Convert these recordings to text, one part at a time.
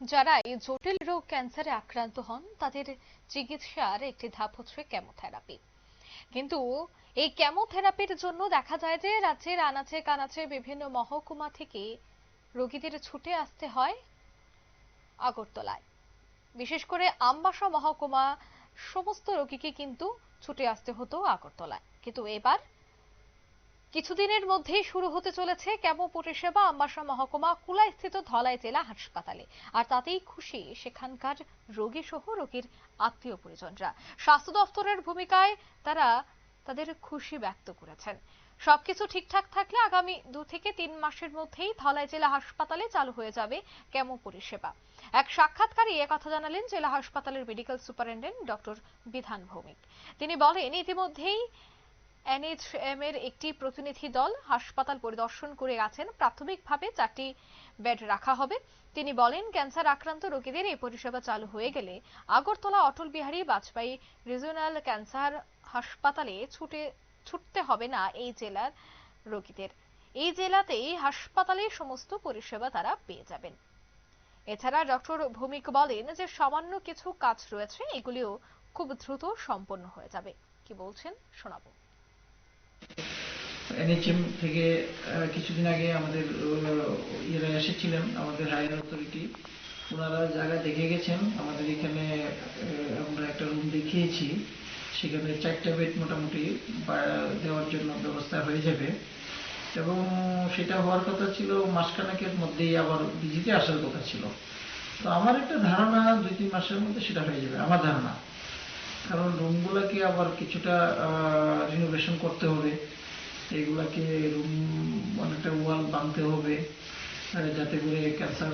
যারা এই জটিল রোগ ক্যান্সারে আক্রান্ত হন, তাদের চিকিৎসার একটি ধাপ হচ্ছে কেমোথেরাপি। কিন্তু এই কেমোথেরাপির জন্য দেখা যায় যে, রাজ্যের আনাচে কানাচে বিভিন্ন মহকুমা থেকে রোগীদের ছুটে আসতে হয় আগরতলায়। বিশেষ করে আমবাসা মহকুমা, সমস্ত রোগীকে কিন্তু ছুটে আসতে হতো আগরতলায়। কিন্তু এবার কিছুদিনের মধ্যেই শুরু হতে চলেছে কেমো পরিষেবা আম্বাসা মহকুমা কুলাইস্থিত ধলাই জেলা হাসপাতালে। আর তাতেই খুশি সেখানকার রোগী সহ রোগীর আত্মীয় পরিজনরা। স্বাস্থ্য দপ্তরের ভূমিকায় তারা তাদের খুশি ব্যক্ত করেছেন। সবকিছু ঠিকঠাক থাকলে আগামী দু থেকে তিন মাসের মধ্যেই ধলাই জেলা হাসপাতালে চালু হয়ে যাবে কেমো পরিষেবা এক সাক্ষাৎকারে এ কথা জানালেন জেলা হাসপাতালের মেডিকেল সুপারিনটেন্ডেন্ট ডক্টর বিধান ভৌমিক। তিনি বলেন, ইতিমধ্যেই এনএইচএম এর একটি প্রতিনিধি দল হাসপাতাল পরিদর্শন করে গেছেন। প্রাথমিকভাবে চারটি বেড রাখা হবে। তিনি বলেন, ক্যান্সার আক্রান্ত রোগীদের এই পরিষেবা চালু হয়ে গেলে আগরতলা অটল বিহারী বাজপেয়ী রিজিওনাল ক্যান্সার হাসপাতালে ছুটে, ছুটতে হবে না এই জেলার রোগীদের। এই জেলাতেই হাসপাতালে সমস্ত পরিষেবা তারা পেয়ে যাবেন। এছাড়া ডক্টর ভৌমিক বলেন যে সামান্য কিছু কাজ রয়েছে, এগুলিও খুব দ্রুত সম্পন্ন হয়ে যাবে। কি বলছেন শোনাবো। এনএচএম থেকে কিছুদিন আগে আমাদের ইয়েরা এসেছিলেন, আমাদের হায়ার অথরিটি। ওনারা জায়গা দেখে গেছেন। আমাদের এখানে আমরা একটা রুম দেখিয়েছি। সেখানে চারটা বেড মোটামুটি দেওয়ার জন্য ব্যবস্থা হয়ে যাবে। এবং সেটা হওয়ার কথা ছিল, মাসখানেকের মধ্যেই আবার বিজিতে আসার কথা ছিল। তো আমার একটা ধারণা দুই তিন মাসের মধ্যে সেটা হয়ে যাবে, আমার ধারণা। কারণ রুমগুলোকে আবার কিছুটা রিনোভেশন করতে হবে। এগুলাকে রুম অনেকটা ওয়াল বাঁধতে হবে। যাতে করে ক্যান্সার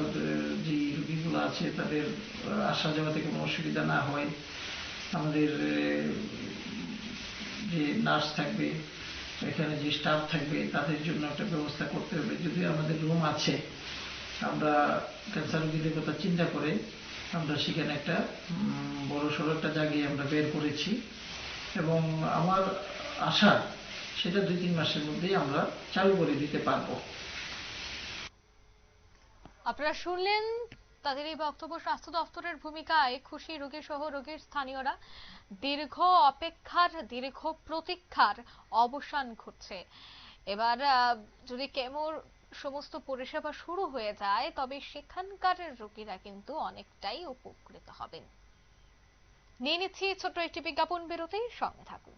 যে রোগীগুলো আছে, তাদের আসা যাওয়াতে কোনো অসুবিধা না হয়। আমাদের যে নার্স থাকবে, এখানে যে স্টাফ থাকবে, তাদের জন্য একটা ব্যবস্থা করতে হবে। যদি আমাদের রুম আছে, আমরা ক্যান্সার রোগীদের কথা চিন্তা করে আমরা সেখানে একটা বড় সড়ো একটা জায়গায় আমরা বের করেছি। এবং আমার আশা, সেটা দুই তিন মাসের মধ্যেই আমরা চালু করে দিতে পারব। আপনারা শুনলেন তাদের এই বক্তব্য, স্বাস্থ্য দপ্তরের ভূমিকায় খুশি রোগী সহ রোগীর স্থানীয়রা। দীর্ঘ অপেক্ষার, দীর্ঘ প্রতীক্ষার অবসান ঘটছে। এবার যদি কেমোর সমস্ত পরিষেবা শুরু হয়ে যায়, তবে সেখানকার রোগীরা কিন্তু অনেকটাই উপকৃত হবেন। নিয়ে নিচ্ছি ছোট্ট একটি বিজ্ঞাপন বিরতি, সঙ্গে থাকুন।